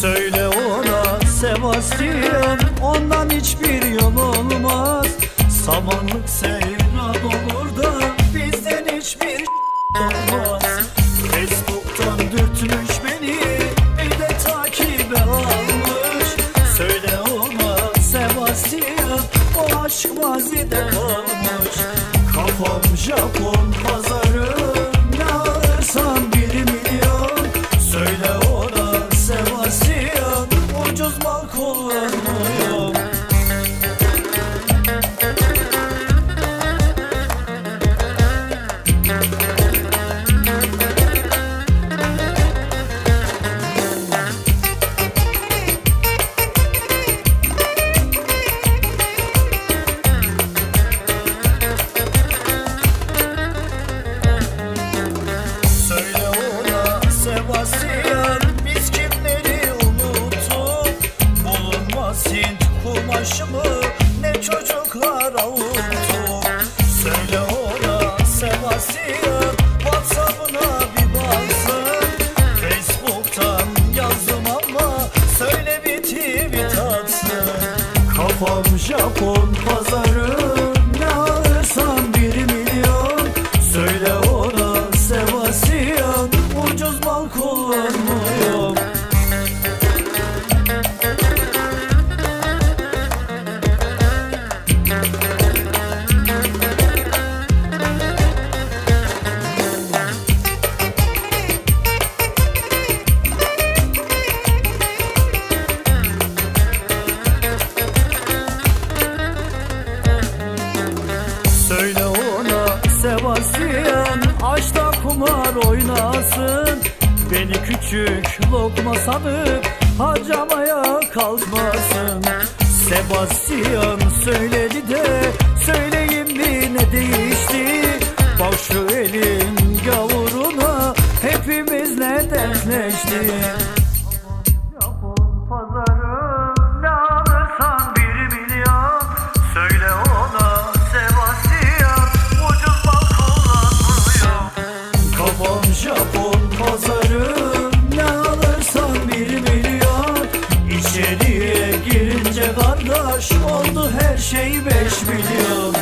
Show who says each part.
Speaker 1: Söyle ona Sebastian Ondan hiçbir yol olmaz. Samanlık seyran olur da Bizden hiçbir şey olmaz. O aşk mazide kalmış Kafam Japon pazarı Ne alırsan bir milyon. Söyle ona Sebastian Ucuz mal kullanmıyorum Hint kumaşımı Ne çocuklar avuttuk Söyle ona Sebastian Whatsapp'ına bir baksın. Facebook'tan yazdım ama Söyle bir tweet atsın. Kafam Japon Söyle ona Sebastian Açta kumar oynasın. Beni küçük lokma sanıp harcamaya kalkmasın. Sebastian söyledi de söyleyeyim mi ne değişti? Bak şu elin gavuruna hepimiz ne dertleştik Japon pazarı Ne alırsan bir milyon. İçeriye girince kardeş Oldu her şey beş milyon.